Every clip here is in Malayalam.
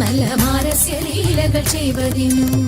നല്ല മാരസ്യ ലീലകൾ ചെയ്വതിനും.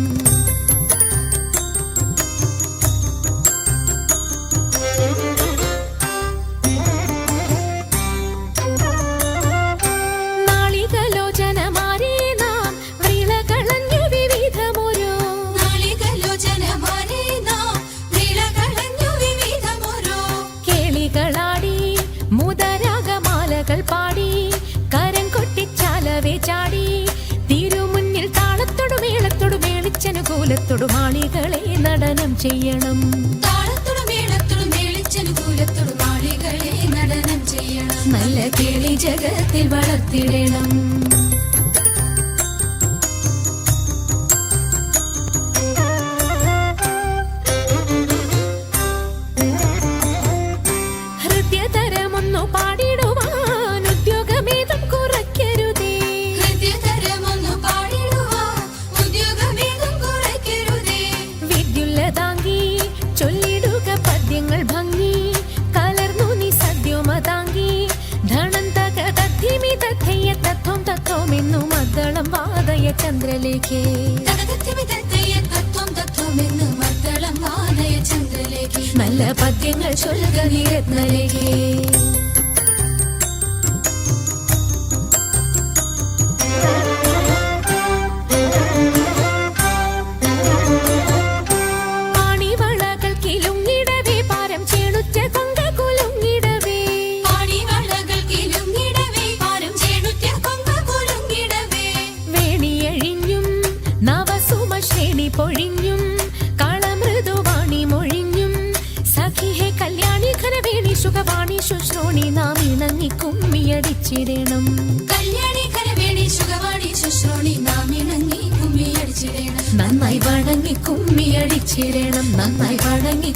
മേളിച്ചനുകൂലത്തോടു മാളികളെ നടനം ചെയ്യണം. താളത്തോടും മേളത്തോടും മേളിച്ചനുകൂലത്തോടും മാളികളെ നടനം ചെയ്യണം. നല്ല കേളി ജഗത്തിൽ വളർത്തിടണം. തദ്ധിമി തഥയ്യ തത്വം തത്വമെന്നു മദ്ദളം വാദയ ചന്ദ്രലേഖേ. നല്ല പദ്യങ്ങൾ ചൊല്ലുക നീ ശ്രേണി പൊഴിഞ്ഞും കളമൃദുവാണി മൊഴിഞ്ഞും. സഖിഹെ കല്യാണി ഖരവേണി സുഖവാണി ശുശ്രോണി നാം ഇണങ്ങി കുമ്മിയടിച്ചിടണം കല്യാണി ഖരവേണി സുഖവാണി ശുശ്രോണി നാം ഇണങ്ങി കുമ്മിയടിച്ചിടണം നന്നായി വണങ്ങി കുമ്മിയടിച്ചിടണം നന്നായി വണങ്ങി